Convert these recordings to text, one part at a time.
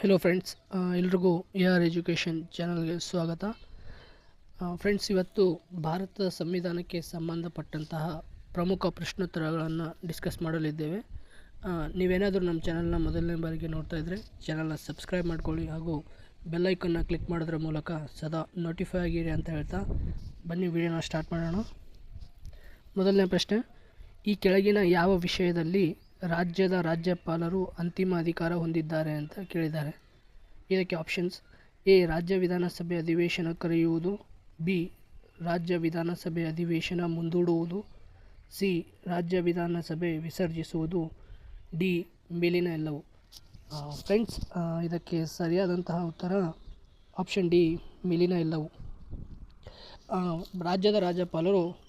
Hello friends ಎಲ್ರಿಗೂ A R education ಚಾನಲ್ಗೆ ಸ್ವಾಗತ. ಫ್ರೆಂಡ್ಸ್ ಇವತ್ತು ಭಾರತದ ಸಂವಿಧಾನಕ್ಕೆ ಸಂಬಂಧಪಟ್ಟಂತಹ ಪ್ರಮುಖ ಪ್ರಶ್ನೋತ್ತರಗಳನ್ನು ಡಿಸ್ಕಸ್ ಮಾಡಲಿದ್ದೇವೆ. ನೀವೇನಾದರೂ ನಮ್ಮ ಚಾನಲ್ನ ಮೊದಲನೇ ಬಾರಿಗೆ ನೋಡ್ತಾ ಇದ್ದರೆ ಚಾನಲ್ನ ಸಬ್ಸ್ಕ್ರೈಬ್ ಮಾಡ್ಕೊಳ್ಳಿ ಹಾಗೂ ಬೆಲ್ಲೈಕನ್ನ ಕ್ಲಿಕ್ ಮಾಡೋದ್ರ ಮೂಲಕ ಸದಾ ನೋಟಿಫೈ ಆಗಿರಿ ಅಂತ ಹೇಳ್ತಾ ಬನ್ನಿ ವಿಡಿಯೋನ ಸ್ಟಾರ್ಟ್ ಮಾಡೋಣ. ಮೊದಲನೇ ಪ್ರಶ್ನೆ, ಈ ಕೆಳಗಿನ ಯಾವ ವಿಷಯದಲ್ಲಿ ರಾಜ್ಯದ ರಾಜ್ಯಪಾಲರು ಅಂತಿಮ ಅಧಿಕಾರ ಹೊಂದಿದ್ದಾರೆ ಅಂತ ಕೇಳಿದ್ದಾರೆ. ಇದಕ್ಕೆ ಆಪ್ಷನ್ಸ್ ಎ, ರಾಜ್ಯ ವಿಧಾನಸಭೆ ಅಧಿವೇಶನ ಕರೆಯುವುದು, ಬಿ, ರಾಜ್ಯ ವಿಧಾನಸಭೆ ಅಧಿವೇಶನ ಮುಂದೂಡುವುದು, ಸಿ, ರಾಜ್ಯ ವಿಧಾನಸಭೆ ವಿಸರ್ಜಿಸುವುದು, ಡಿ, ಮೇಲಿನ ಎಲ್ಲವು. ಫ್ರೆಂಡ್ಸ್ ಇದಕ್ಕೆ ಸರಿಯಾದಂತಹ ಉತ್ತರ ಆಪ್ಷನ್ ಡಿ, ಮೇಲಿನ ಎಲ್ಲವು. ರಾಜ್ಯದ ರಾಜ್ಯಪಾಲರು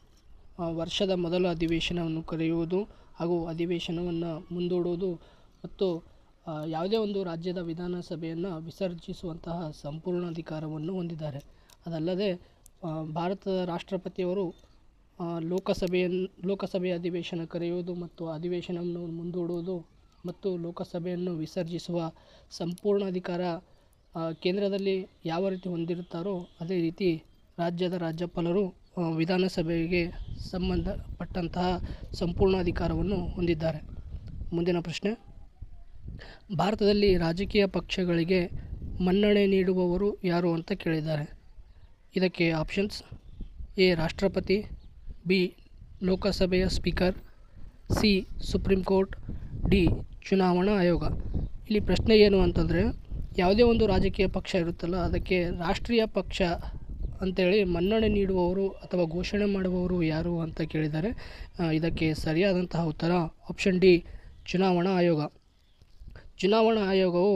ವರ್ಷದ ಮೊದಲ ಅಧಿವೇಶನವನ್ನು ಕರೆಯುವುದು ಹಾಗೂ ಅಧಿವೇಶನವನ್ನು ಮುಂದೂಡುವುದು ಮತ್ತು ಯಾವುದೇ ಒಂದು ರಾಜ್ಯದ ವಿಧಾನಸಭೆಯನ್ನು ವಿಸರ್ಜಿಸುವಂತಹ ಸಂಪೂರ್ಣ ಅಧಿಕಾರವನ್ನು ಹೊಂದಿದ್ದಾರೆ. ಅದಲ್ಲದೆ ಭಾರತದ ರಾಷ್ಟ್ರಪತಿಯವರು ಲೋಕಸಭೆಯನ್ನು ಲೋಕಸಭೆ ಅಧಿವೇಶನ ಕರೆಯುವುದು ಮತ್ತು ಅಧಿವೇಶನವನ್ನು ಮುಂದೂಡುವುದು ಮತ್ತು ಲೋಕಸಭೆಯನ್ನು ವಿಸರ್ಜಿಸುವ ಸಂಪೂರ್ಣ ಅಧಿಕಾರ ಕೇಂದ್ರದಲ್ಲಿ ಯಾವ ರೀತಿ ಹೊಂದಿರುತ್ತಾರೋ ಅದೇ ರೀತಿ ರಾಜ್ಯದ ರಾಜ್ಯಪಾಲರು ವಿಧಾನಸಭೆಗೆ ಸಂಬಂಧಪಟ್ಟಂತಹ ಸಂಪೂರ್ಣ ಅಧಿಕಾರವನ್ನು ಹೊಂದಿದ್ದಾರೆ. ಮುಂದಿನ ಪ್ರಶ್ನೆ. ಭಾರತದಲ್ಲಿ ರಾಜಕೀಯ ಪಕ್ಷಗಳಿಗೆ ಮನ್ನಣೆ ನೀಡುವವರು ಯಾರು ಅಂತ ಕೇಳಿದ್ದಾರೆ. ಇದಕ್ಕೆ ಆಪ್ಷನ್ಸ್ ಎ. ರಾಷ್ಟ್ರಪತಿ, ಬಿ. ಲೋಕಸಭೆಯ speaker, C. Supreme court, D. ಚುನಾವಣಾ ಆಯೋಗ. ಇಲ್ಲಿ ಪ್ರಶ್ನೆ ಏನು ಅಂತಂದರೆ, ಯಾವುದೇ ಒಂದು ರಾಜಕೀಯ ಪಕ್ಷ ಇರುತ್ತಲ್ಲ, ಅದಕ್ಕೆ ರಾಷ್ಟ್ರೀಯ ಪಕ್ಷ ಅಂತೇಳಿ ಮನ್ನಣೆ ನೀಡುವವರು ಅಥವಾ ಘೋಷಣೆ ಮಾಡುವವರು ಯಾರು ಅಂತ ಕೇಳಿದ್ದಾರೆ. ಇದಕ್ಕೆ ಸರಿಯಾದಂತಹ ಉತ್ತರ ಆಪ್ಷನ್ ಡಿ, ಚುನಾವಣಾ ಆಯೋಗ. ಚುನಾವಣಾ ಆಯೋಗವು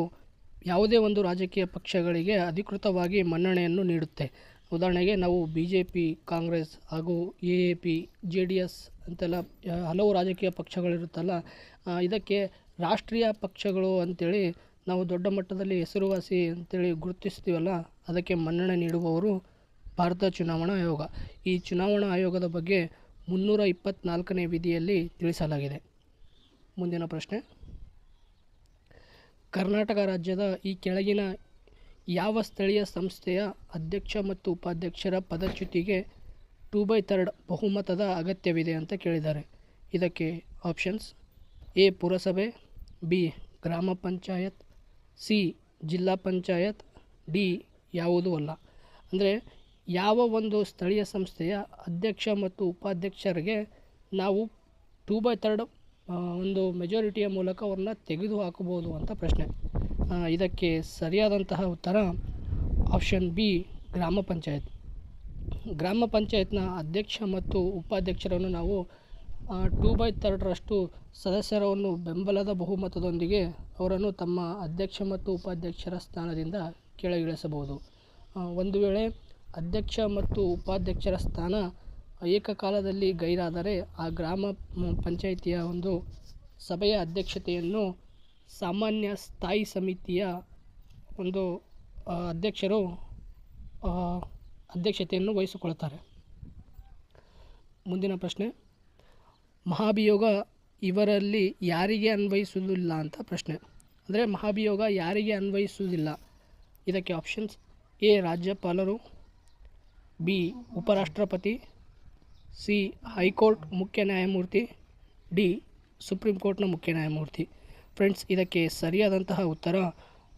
ಯಾವುದೇ ಒಂದು ರಾಜಕೀಯ ಪಕ್ಷಗಳಿಗೆ ಅಧಿಕೃತವಾಗಿ ಮನ್ನಣೆಯನ್ನು ನೀಡುತ್ತೆ. ಉದಾಹರಣೆಗೆ ನಾವು ಬಿ ಜೆ ಪಿ ಕಾಂಗ್ರೆಸ್ ಹಾಗೂ A A P, J D S ಅಂತೆಲ್ಲ ಹಲವು ರಾಜಕೀಯ ಪಕ್ಷಗಳಿರುತ್ತಲ್ಲ ಇದಕ್ಕೆ ರಾಷ್ಟ್ರೀಯ ಪಕ್ಷಗಳು ಅಂತೇಳಿ ನಾವು ದೊಡ್ಡ ಮಟ್ಟದಲ್ಲಿ ಹೆಸರುವಾಸಿ ಅಂತೇಳಿ ಗುರುತಿಸ್ತೀವಲ್ಲ, ಅದಕ್ಕೆ ಮನ್ನಣೆ ನೀಡುವವರು ಭಾರತ ಚುನಾವಣಾ ಆಯೋಗ. ಈ ಚುನಾವಣಾ ಆಯೋಗದ ಬಗ್ಗೆ ಮುನ್ನೂರ ಇಪ್ಪತ್ತ್ನಾಲ್ಕನೇ ವಿಧಿಯಲ್ಲಿ ತಿಳಿಸಲಾಗಿದೆ. ಮುಂದಿನ ಪ್ರಶ್ನೆ. ಕರ್ನಾಟಕ ರಾಜ್ಯದ ಈ ಕೆಳಗಿನ ಯಾವ ಸ್ಥಳೀಯ ಸಂಸ್ಥೆಯ ಅಧ್ಯಕ್ಷ ಮತ್ತು ಉಪಾಧ್ಯಕ್ಷರ ಪದಚ್ಯುತಿಗೆ ಟೂ ಬೈ ಥರ್ಡ್ ಬಹುಮತದ ಅಗತ್ಯವಿದೆ ಅಂತ ಕೇಳಿದ್ದಾರೆ. ಇದಕ್ಕೆ ಆಪ್ಷನ್ಸ್ ಎ ಪುರಸಭೆ, ಬಿ ಗ್ರಾಮ ಪಂಚಾಯತ್, ಸಿ ಜಿಲ್ಲಾ ಪಂಚಾಯತ್, ಡಿ ಯಾವುದೂ ಅಲ್ಲ. ಅಂದರೆ ಯಾವ ಒಂದು ಸ್ಥಳೀಯ ಸಂಸ್ಥೆಯ ಅಧ್ಯಕ್ಷ ಮತ್ತು ಉಪಾಧ್ಯಕ್ಷರಿಗೆ ನಾವು ಟೂ ಬೈ ಥರ್ಡ್ ಒಂದು ಮೆಜಾರಿಟಿಯ ಮೂಲಕ ಅವ್ರನ್ನ ತೆಗೆದು ಹಾಕಬಹುದು ಅಂತ ಪ್ರಶ್ನೆ. ಇದಕ್ಕೆ ಸರಿಯಾದಂತಹ ಉತ್ತರ ಆಪ್ಷನ್ ಬಿ ಗ್ರಾಮ ಪಂಚಾಯತ್. ಗ್ರಾಮ ಪಂಚಾಯತ್ನ ಅಧ್ಯಕ್ಷ ಮತ್ತು ಉಪಾಧ್ಯಕ್ಷರನ್ನು ನಾವು ಟೂ ಬೈ ಥರ್ಡ್ರಷ್ಟು ಸದಸ್ಯರನ್ನು ಬೆಂಬಲದ ಬಹುಮತದೊಂದಿಗೆ ಅವರನ್ನು ತಮ್ಮ ಅಧ್ಯಕ್ಷ ಮತ್ತು ಉಪಾಧ್ಯಕ್ಷರ ಸ್ಥಾನದಿಂದ ಕೆಳಗಿಳಿಸಬಹುದು. ಒಂದು ವೇಳೆ ಅಧ್ಯಕ್ಷ ಮತ್ತು ಉಪಾಧ್ಯಕ್ಷರ ಸ್ಥಾನ ಏಕಕಾಲದಲ್ಲಿ ಗೈರಾದರೆ ಆ ಗ್ರಾಮ ಪಂಚಾಯಿತಿಯ ಒಂದು ಸಭೆಯ ಅಧ್ಯಕ್ಷತೆಯನ್ನು ಸಾಮಾನ್ಯ ಸ್ಥಾಯಿ ಸಮಿತಿಯ ಒಂದು ಅಧ್ಯಕ್ಷರು ಅಧ್ಯಕ್ಷತೆಯನ್ನು ವಹಿಸಿಕೊಳ್ತಾರೆ. ಮುಂದಿನ ಪ್ರಶ್ನೆ, ಮಹಾಭಿಯೋಗ ಇವರಲ್ಲಿ ಯಾರಿಗೆ ಅನ್ವಯಿಸುವುದಿಲ್ಲ ಅಂತ ಪ್ರಶ್ನೆ. ಅಂದರೆ ಮಹಾಭಿಯೋಗ ಯಾರಿಗೆ ಅನ್ವಯಿಸುವುದಿಲ್ಲ? ಇದಕ್ಕೆ ಆಪ್ಷನ್ಸ್ ಎ, ರಾಜ್ಯಪಾಲರು ಬಿ. ಉಪರಾಷ್ಟ್ರಪತಿ, ಸಿ. ಹೈಕೋರ್ಟ್ ಮುಖ್ಯ ನ್ಯಾಯಮೂರ್ತಿ, ಡಿ. ಸುಪ್ರೀಂ ಕೋರ್ಟ್ನ ಮುಖ್ಯ ನ್ಯಾಯಮೂರ್ತಿ. ಫ್ರೆಂಡ್ಸ್, ಇದಕ್ಕೆ ಸರಿಯಾದಂತಹ ಉತ್ತರ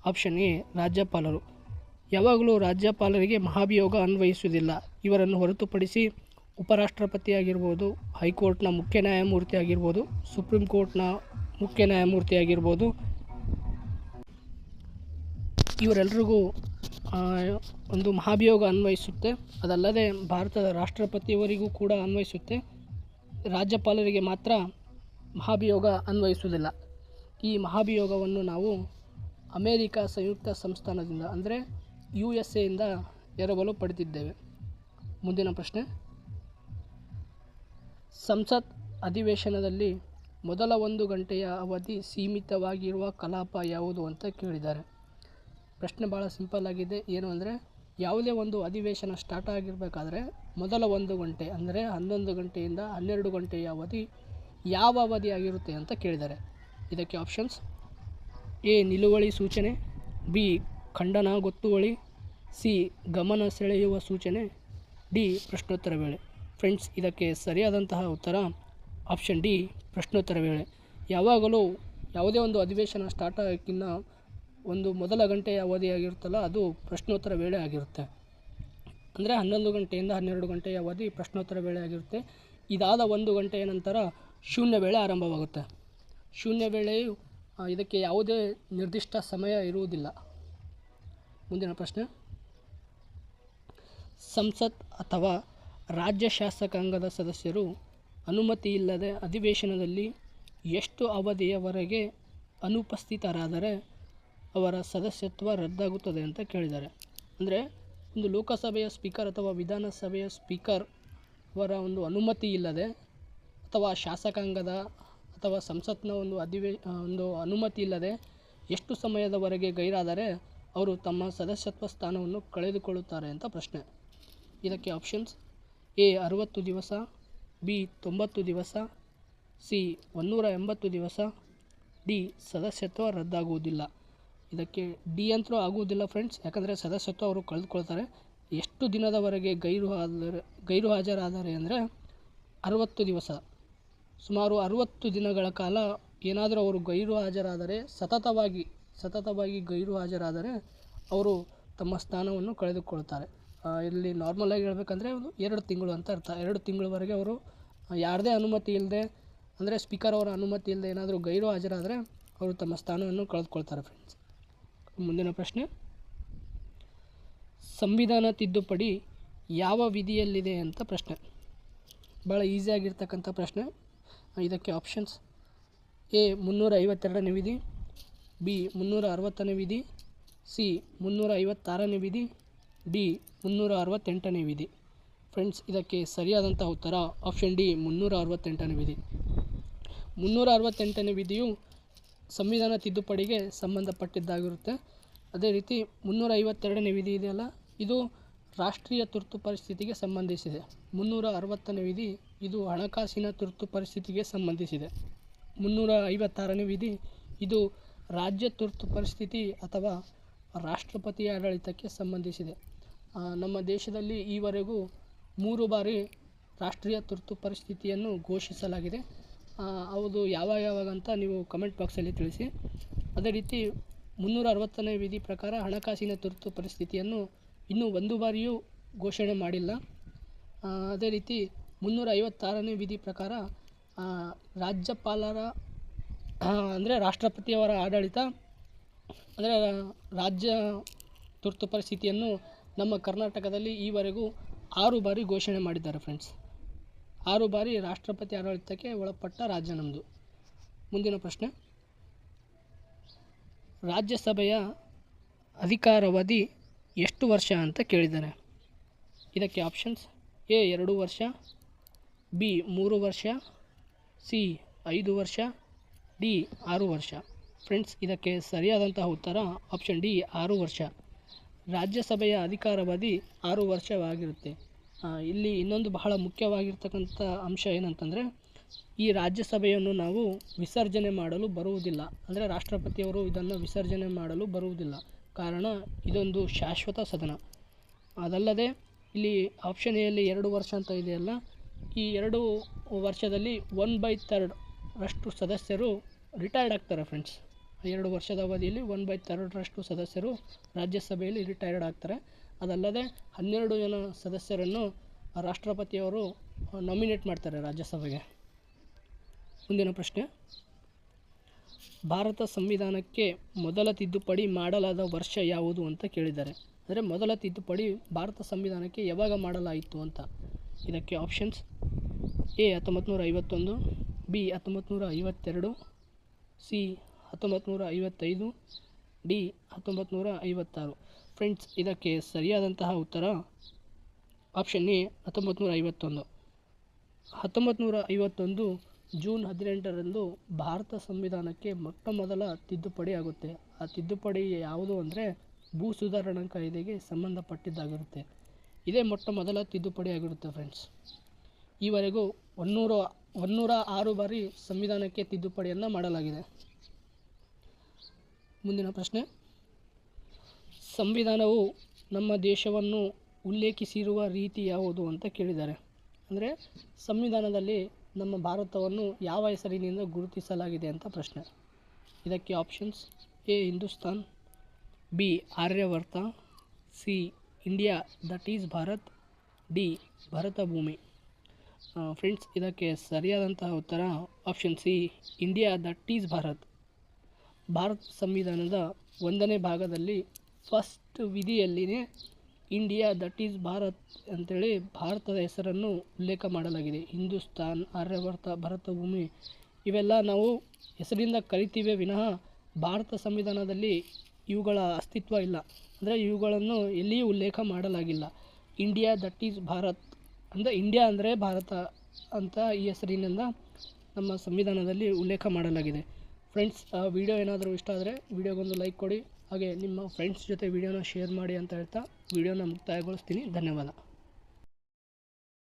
ಆಪ್ಷನ್ ಎ, ರಾಜ್ಯಪಾಲರು. ಯಾವಾಗಲೂ ರಾಜ್ಯಪಾಲರಿಗೆ ಮಹಾಭಿಯೋಗ ಅನ್ವಯಿಸುವುದಿಲ್ಲ. ಇವರನ್ನು ಹೊರತುಪಡಿಸಿ ಉಪರಾಷ್ಟ್ರಪತಿ ಆಗಿರ್ಬೋದು ಹೈಕೋರ್ಟ್ನ ಮುಖ್ಯ ನ್ಯಾಯಮೂರ್ತಿ ಆಗಿರ್ಬೋದು ಸುಪ್ರೀಂ ಕೋರ್ಟ್ನ ಮುಖ್ಯ ನ್ಯಾಯಮೂರ್ತಿ ಆಗಿರ್ಬೋದು ಇವರೆಲ್ಲರಿಗೂ ಒಂದು ಮಹಾಭಿಯೋಗ ಅನ್ವಯಿಸುತ್ತೆ. ಅದಲ್ಲದೆ ಭಾರತದ ರಾಷ್ಟ್ರಪತಿಯವರಿಗೂ ಕೂಡ ಅನ್ವಯಿಸುತ್ತೆ. ರಾಜ್ಯಪಾಲರಿಗೆ ಮಾತ್ರ ಮಹಾಭಿಯೋಗ ಅನ್ವಯಿಸುವುದಿಲ್ಲ. ಈ ಮಹಾಭಿಯೋಗವನ್ನು ನಾವು ಅಮೇರಿಕ ಸಂಯುಕ್ತ ಸಂಸ್ಥಾನದಿಂದ, ಅಂದರೆ ಯು ಎಸ್ ಎಯಿಂದ ಎರವಲು ಪಡೆದಿದ್ದೇವೆ. ಮುಂದಿನ ಪ್ರಶ್ನೆ. ಸಂಸತ್ ಅಧಿವೇಶನದಲ್ಲಿ ಮೊದಲ ಒಂದು ಗಂಟೆಯ ಅವಧಿ ಸೀಮಿತವಾಗಿರುವ ಕಲಾಪ ಯಾವುದು ಅಂತ ಕೇಳಿದ್ದಾರೆ. ಪ್ರಶ್ನೆ ಭಾಳ ಸಿಂಪಲ್ ಆಗಿದೆ. ಏನು ಅಂದರೆ, ಯಾವುದೇ ಒಂದು ಅಧಿವೇಶನ ಸ್ಟಾರ್ಟ್ ಆಗಿರಬೇಕಾದ್ರೆ, ಮೊದಲ ಒಂದು ಗಂಟೆ ಅಂದರೆ ಹನ್ನೊಂದು ಗಂಟೆಯಿಂದ ಹನ್ನೆರಡು ಗಂಟೆಯ ಅವಧಿ ಯಾವ ಅವಧಿ ಆಗಿರುತ್ತೆ ಅಂತ ಕೇಳಿದ್ದಾರೆ. ಇದಕ್ಕೆ ಆಪ್ಷನ್ಸ್ ಎ, ನಿಲುವಳಿ ಸೂಚನೆ, ಬಿ, ಖಂಡನ ಗೊತ್ತುವಳಿ, ಸಿ, ಗಮನ ಸೆಳೆಯುವ ಸೂಚನೆ, ಡಿ, ಪ್ರಶ್ನೋತ್ತರ ವೇಳೆ. ಫ್ರೆಂಡ್ಸ್ ಇದಕ್ಕೆ ಸರಿಯಾದಂತಹ ಉತ್ತರ. ಆಪ್ಷನ್ ಡಿ, ಪ್ರಶ್ನೋತ್ತರ ವೇಳೆ. ಯಾವಾಗಲೂ ಯಾವುದೇ ಒಂದು ಅಧಿವೇಶನ ಸ್ಟಾರ್ಟ್ ಆಗೋಕ್ಕಿಂತ ಒಂದು ಮೊದಲ ಗಂಟೆಯ ಅವಧಿಯಾಗಿರುತ್ತಲ್ಲ ಅದು ಪ್ರಶ್ನೋತ್ತರ ವೇಳೆ ಆಗಿರುತ್ತೆ. ಅಂದರೆ ಹನ್ನೊಂದು ಗಂಟೆಯಿಂದ ಹನ್ನೆರಡು ಗಂಟೆಯ ಅವಧಿ ಪ್ರಶ್ನೋತ್ತರ ವೇಳೆ ಆಗಿರುತ್ತೆ. ಇದಾದ ಒಂದು ಗಂಟೆಯ ನಂತರ ಶೂನ್ಯ ವೇಳೆ ಆರಂಭವಾಗುತ್ತೆ. ಶೂನ್ಯ ವೇಳೆಯು ಇದಕ್ಕೆ ಯಾವುದೇ ನಿರ್ದಿಷ್ಟ ಸಮಯ ಇರುವುದಿಲ್ಲ. ಮುಂದಿನ ಪ್ರಶ್ನೆ. ಸಂಸತ್ ಅಥವಾ ರಾಜ್ಯ ಶಾಸಕಾಂಗದ ಸದಸ್ಯರು ಅನುಮತಿ ಇಲ್ಲದೆ ಅಧಿವೇಶನದಲ್ಲಿ ಎಷ್ಟು ಅವಧಿಯವರೆಗೆ ಅನುಪಸ್ಥಿತರಾದರೆ ಅವರ ಸದಸ್ಯತ್ವ ರದ್ದಾಗುತ್ತದೆ ಅಂತ ಕೇಳಿದ್ದಾರೆ. ಅಂದರೆ ಒಂದು ಲೋಕಸಭೆಯ ಸ್ಪೀಕರ್ ಅಥವಾ ವಿಧಾನಸಭೆಯ ಸ್ಪೀಕರ್ ಅವರ ಒಂದು ಅನುಮತಿ ಇಲ್ಲದೆ ಅಥವಾ ಶಾಸಕಾಂಗದ ಅಥವಾ ಸಂಸತ್ನ ಒಂದು ಅಧಿವೇ ಒಂದು ಅನುಮತಿ ಇಲ್ಲದೆ ಎಷ್ಟು ಸಮಯದವರೆಗೆ ಗೈರಾದರೆ ಅವರು ತಮ್ಮ ಸದಸ್ಯತ್ವ ಸ್ಥಾನವನ್ನು ಕಳೆದುಕೊಳ್ಳುತ್ತಾರೆ ಅಂತ ಪ್ರಶ್ನೆ. ಇದಕ್ಕೆ ಆಪ್ಷನ್ಸ್ ಎ ಅರುವತ್ತು ದಿವಸ, ಬಿ ತೊಂಬತ್ತು ದಿವಸ, ಸಿ ಒನ್ನೂರ ಎಂಬತ್ತು ದಿವಸ, ಡಿ ಸದಸ್ಯತ್ವ ರದ್ದಾಗುವುದಿಲ್ಲ. ಇದಕ್ಕೆ ಡಿ ಅಂತೂ ಆಗುವುದಿಲ್ಲ ಫ್ರೆಂಡ್ಸ್. ಯಾಕಂದರೆ ಸದಸ್ಯತ್ವ ಅವರು ಕಳೆದುಕೊಳ್ತಾರೆ. ಎಷ್ಟು ದಿನದವರೆಗೆ ಗೈರು ಹಾಜರು, ಗೈರು ಹಾಜರಾದರೆ ಅಂದರೆ ಅರುವತ್ತು ದಿವಸ. ಸುಮಾರು ಅರುವತ್ತು ದಿನಗಳ ಕಾಲ ಏನಾದರೂ ಅವರು ಗೈರು ಹಾಜರಾದರೆ, ಸತತವಾಗಿ ಸತತವಾಗಿ ಗೈರು ಹಾಜರಾದರೆ ಅವರು ತಮ್ಮ ಸ್ಥಾನವನ್ನು ಕಳೆದುಕೊಳ್ತಾರೆ. ಇಲ್ಲಿ ನಾರ್ಮಲಾಗಿ ಹೇಳಬೇಕಂದ್ರೆ ಒಂದು ಎರಡು ತಿಂಗಳು ಅಂತ ಅರ್ಥ. ಎರಡು ತಿಂಗಳವರೆಗೆ ಅವರು ಯಾರದೇ ಅನುಮತಿ ಇಲ್ಲದೆ, ಅಂದರೆ ಸ್ಪೀಕರ್ ಅವರ ಅನುಮತಿ ಇಲ್ಲದೆ ಏನಾದರೂ ಗೈರು ಹಾಜರಾದರೆ ಅವರು ತಮ್ಮ ಸ್ಥಾನವನ್ನು ಕಳೆದುಕೊಳ್ತಾರೆ ಫ್ರೆಂಡ್ಸ್ ಮುಂದಿನ ಪ್ರಶ್ನೆ. ಸಂವಿಧಾನ ತಿದ್ದುಪಡಿ ಯಾವ ವಿಧಿಯಲ್ಲಿದೆ ಅಂತ ಪ್ರಶ್ನೆ. ಭಾಳ ಈಸಿಯಾಗಿರ್ತಕ್ಕಂಥ ಪ್ರಶ್ನೆ. ಇದಕ್ಕೆ ಆಪ್ಷನ್ಸ್ ಎ ಮುನ್ನೂರ ಐವತ್ತೆರಡನೇ ವಿಧಿ, ಬಿ ಮುನ್ನೂರ ಅರವತ್ತನೇ ವಿಧಿ, ಸಿ ಮುನ್ನೂರ ಐವತ್ತಾರನೇ ವಿಧಿ, ಡಿ ಮುನ್ನೂರ ಅರವತ್ತೆಂಟನೇ ವಿಧಿ. ಫ್ರೆಂಡ್ಸ್ ಇದಕ್ಕೆ ಸರಿಯಾದಂಥ ಉತ್ತರ ಆಪ್ಷನ್ ಡಿ ಮುನ್ನೂರ ಅರವತ್ತೆಂಟನೇ ವಿಧಿ. ಮುನ್ನೂರ ಅರವತ್ತೆಂಟನೇ ವಿಧಿಯು ಸಂವಿಧಾನ ತಿದ್ದುಪಡಿಗೆ ಸಂಬಂಧಪಟ್ಟಿದ್ದಾಗಿರುತ್ತೆ. ಅದೇ ರೀತಿ ಮುನ್ನೂರ ಐವತ್ತೆರಡನೇ ವಿಧಿ ಇದೆಯಲ್ಲ ಇದು ರಾಷ್ಟ್ರೀಯ ತುರ್ತು ಪರಿಸ್ಥಿತಿಗೆ ಸಂಬಂಧಿಸಿದೆ. ಮುನ್ನೂರ ಅರವತ್ತನೇ ವಿಧಿ ಇದು ಹಣಕಾಸಿನ ತುರ್ತು ಪರಿಸ್ಥಿತಿಗೆ ಸಂಬಂಧಿಸಿದೆ. ಮುನ್ನೂರ ಐವತ್ತಾರನೇ ವಿಧಿ ಇದು ರಾಜ್ಯ ತುರ್ತು ಪರಿಸ್ಥಿತಿ ಅಥವಾ ರಾಷ್ಟ್ರಪತಿ ಆಡಳಿತಕ್ಕೆ ಸಂಬಂಧಿಸಿದೆ. ನಮ್ಮ ದೇಶದಲ್ಲಿ ಈವರೆಗೂ ಮೂರು ಬಾರಿ ರಾಷ್ಟ್ರೀಯ ತುರ್ತು ಪರಿಸ್ಥಿತಿಯನ್ನು ಘೋಷಿಸಲಾಗಿದೆ. ಹೌದು ಯಾವಾಗ ಯಾವಾಗ ಅಂತ ನೀವು ಕಮೆಂಟ್ ಬಾಕ್ಸಲ್ಲಿ ತಿಳಿಸಿ. ಅದೇ ರೀತಿ ಮುನ್ನೂರ ಅರವತ್ತನೇ ವಿಧಿ ಪ್ರಕಾರ ಹಣಕಾಸಿನ ತುರ್ತು ಪರಿಸ್ಥಿತಿಯನ್ನು ಇನ್ನೂ ಒಂದು ಬಾರಿಯೂ ಘೋಷಣೆ ಮಾಡಿಲ್ಲ. ಅದೇ ರೀತಿ ಮುನ್ನೂರ ಐವತ್ತಾರನೇ ವಿಧಿ ಪ್ರಕಾರ ರಾಜ್ಯಪಾಲರ ಅಂದರೆ ರಾಷ್ಟ್ರಪತಿಯವರ ಆಡಳಿತ, ಅಂದರೆ ರಾಜ್ಯ ತುರ್ತು ಪರಿಸ್ಥಿತಿಯನ್ನು ನಮ್ಮ ಕರ್ನಾಟಕದಲ್ಲಿ ಈವರೆಗೂ ಆರು ಬಾರಿ ಘೋಷಣೆ ಮಾಡಿದ್ದಾರೆ ಫ್ರೆಂಡ್ಸ್ ಆರು ಬಾರಿ ರಾಷ್ಟ್ರಪತಿ ಆಡಳಿತಕ್ಕೆ ಒಳಪಟ್ಟ ರಾಜ್ಯ ನಮ್ಮದು ಮುಂದಿನ ಪ್ರಶ್ನೆ. ರಾಜ್ಯಸಭೆಯ ಅಧಿಕಾರಾವಧಿ ಎಷ್ಟು ವರ್ಷ ಅಂತ ಕೇಳಿದ್ದಾರೆ. ಇದಕ್ಕೆ ಆಪ್ಷನ್ಸ್ ಎ ಎರಡು ವರ್ಷ, ಬಿ ಮೂರು ವರ್ಷ, ಸಿ ಐದು ವರ್ಷ, ಡಿ ಆರು ವರ್ಷ. ಫ್ರೆಂಡ್ಸ್ ಇದಕ್ಕೆ ಸರಿಯಾದಂತಹ ಉತ್ತರ ಆಪ್ಷನ್ ಡಿ ಆರು ವರ್ಷ. ರಾಜ್ಯಸಭೆಯ ಅಧಿಕಾರಾವಧಿ ಆರು ವರ್ಷವಾಗಿರುತ್ತೆ. ಇಲ್ಲಿ ಇನ್ನೊಂದು ಬಹಳ ಮುಖ್ಯವಾಗಿರ್ತಕ್ಕಂಥ ಅಂಶ ಏನಂತಂದರೆ, ಈ ರಾಜ್ಯಸಭೆಯನ್ನು ನಾವು ವಿಸರ್ಜನೆ ಮಾಡಲು ಬರುವುದಿಲ್ಲ. ಅಂದರೆ ರಾಷ್ಟ್ರಪತಿಯವರು ಇದನ್ನು ವಿಸರ್ಜನೆ ಮಾಡಲು ಬರುವುದಿಲ್ಲ. ಕಾರಣ ಇದೊಂದು ಶಾಶ್ವತ ಸದನ. ಅದಲ್ಲದೆ ಇಲ್ಲಿ ಆಪ್ಷನ್ ಎಲ್ಲಿ ಎರಡು ವರ್ಷ ಅಂತ ಇದೆಯಲ್ಲ ಈ ಎರಡು ವರ್ಷದಲ್ಲಿ ಒನ್ ಬೈ ತರ್ಡ್ ರಷ್ಟು ಸದಸ್ಯರು ರಿಟೈರ್ಡ್ ಆಗ್ತಾರೆ ಫ್ರೆಂಡ್ಸ್ ಎರಡು ವರ್ಷದ ಅವಧಿಯಲ್ಲಿ ಒನ್ ಬೈ ತರ್ಡ್ರಷ್ಟು ಸದಸ್ಯರು ರಾಜ್ಯಸಭೆಯಲ್ಲಿ ರಿಟೈರ್ಡ್ ಆಗ್ತಾರೆ. ಅದಲ್ಲದೆ ಹನ್ನೆರಡು ಜನ ಸದಸ್ಯರನ್ನು ರಾಷ್ಟ್ರಪತಿಯವರು ನಾಮಿನೇಟ್ ಮಾಡ್ತಾರೆ ರಾಜ್ಯಸಭೆಗೆ. ಮುಂದಿನ ಪ್ರಶ್ನೆ. ಭಾರತ ಸಂವಿಧಾನಕ್ಕೆ ಮೊದಲ ತಿದ್ದುಪಡಿ ಮಾಡಲಾದ ವರ್ಷ ಯಾವುದು ಅಂತ ಕೇಳಿದ್ದಾರೆ. ಅಂದರೆ ಮೊದಲ ತಿದ್ದುಪಡಿ ಭಾರತ ಸಂವಿಧಾನಕ್ಕೆ ಯಾವಾಗ ಮಾಡಲಾಯಿತು ಅಂತ. ಇದಕ್ಕೆ ಆಪ್ಷನ್ಸ್ ಎ ಹತ್ತೊಂಬತ್ತು ನೂರ ಐವತ್ತೊಂದು, ಬಿ ಹತ್ತೊಂಬತ್ತು ನೂರ ಐವತ್ತೆರಡು, ಸಿ ಹತ್ತೊಂಬತ್ತು ನೂರ ಐವತ್ತೈದು ಡಿ ಹತ್ತೊಂಬತ್ತು ನೂರ ಐವತ್ತಾರು ಫ್ರೆಂಡ್ಸ್, ಇದಕ್ಕೆ ಸರಿಯಾದಂತಹ ಉತ್ತರ ಆಪ್ಷನ್ ಎ ಹತ್ತೊಂಬತ್ತು ನೂರ ಐವತ್ತೊಂದು ಹತ್ತೊಂಬತ್ತು ನೂರ ಐವತ್ತೊಂದು ಜೂನ್ ಹದಿನೆಂಟರಂದು ಭಾರತ ಸಂವಿಧಾನಕ್ಕೆ ಮೊಟ್ಟ ಮೊದಲ ತಿದ್ದುಪಡಿ ಆಗುತ್ತೆ. ಆ ತಿದ್ದುಪಡಿ ಯಾವುದು ಅಂದರೆ ಭೂ ಸುಧಾರಣಾ ಕಾಯ್ದೆಗೆ ಸಂಬಂಧಪಟ್ಟಿದ್ದಾಗಿರುತ್ತೆ. ಇದೇ ಮೊಟ್ಟ ಮೊದಲ ತಿದ್ದುಪಡಿ ಆಗಿರುತ್ತೆ ಫ್ರೆಂಡ್ಸ್. ಈವರೆಗೂ ಒನ್ನೂರ ಒನ್ನೂರ ಆರು ಬಾರಿ ಸಂವಿಧಾನಕ್ಕೆ ತಿದ್ದುಪಡಿಯನ್ನು ಮಾಡಲಾಗಿದೆ. ಮುಂದಿನ ಪ್ರಶ್ನೆ. ಸಂವಿಧಾನವು ನಮ್ಮ ದೇಶವನ್ನು ಉಲ್ಲೇಖಿಸಿರುವ ರೀತಿ ಯಾವುದು ಅಂತ ಕೇಳಿದ್ದಾರೆ. ಅಂದರೆ ಸಂವಿಧಾನದಲ್ಲಿ ನಮ್ಮ ಭಾರತವನ್ನು ಯಾವ ಹೆಸರಿನಿಂದ ಗುರುತಿಸಲಾಗಿದೆ ಅಂತ ಪ್ರಶ್ನೆ. ಇದಕ್ಕೆ options A Hindustan, B Aryavarta, C India, that is Bharat, D Bharata Bhumi. Friends ಇದಕ್ಕೆ ಸರಿಯಾದಂತಹ ಉತ್ತರ option C India, that is Bharat. Bharata ಸಂವಿಧಾನದ ಒಂದನೇ ಭಾಗದಲ್ಲಿ ಫಸ್ಟ್ ವಿಧಿಯಲ್ಲಿನೇ ಇಂಡಿಯಾ, ದಟ್ ಈಸ್ ಭಾರತ್ ಅಂತೇಳಿ ಭಾರತದ ಹೆಸರನ್ನು ಉಲ್ಲೇಖ ಮಾಡಲಾಗಿದೆ. ಹಿಂದೂಸ್ತಾನ್, ಆರ್ಯವರ್ತ ಭರತ ಭೂಮಿ ಇವೆಲ್ಲ ನಾವು ಹೆಸರಿಂದ ಕರಿತೀವಿ ವಿನಃ ಭಾರತ ಸಂವಿಧಾನದಲ್ಲಿ ಇವುಗಳ ಅಸ್ತಿತ್ವ ಇಲ್ಲ. ಅಂದರೆ ಇವುಗಳನ್ನು ಎಲ್ಲಿಯೂ ಉಲ್ಲೇಖ ಮಾಡಲಾಗಿಲ್ಲ. ಇಂಡಿಯಾ, ದಟ್ ಈಸ್ ಭಾರತ್ ಅಂದರೆ ಇಂಡಿಯಾ ಅಂದರೆ ಭಾರತ ಅಂತ ಈ ಹೆಸರಿನಿಂದ ನಮ್ಮ ಸಂವಿಧಾನದಲ್ಲಿ ಉಲ್ಲೇಖ ಮಾಡಲಾಗಿದೆ. ಫ್ರೆಂಡ್ಸ್ ಆ ವಿಡಿಯೋ ಏನಾದರೂ ಇಷ್ಟ ಆದರೆ ವಿಡಿಯೋಗೊಂದು ಲೈಕ್ ಕೊಡಿ. ಹಾಗೆ ನಿಮ್ಮ ಫ್ರೆಂಡ್ಸ್ ಜೊತೆ ವಿಡಿಯೋನ ಶೇರ್ ಮಾಡಿ ಅಂತ ಹೇಳ್ತಾ ವಿಡಿಯೋನ ಮುಕ್ತಾಯಗೊಳಿಸ್ತೀನಿ. ಧನ್ಯವಾದ.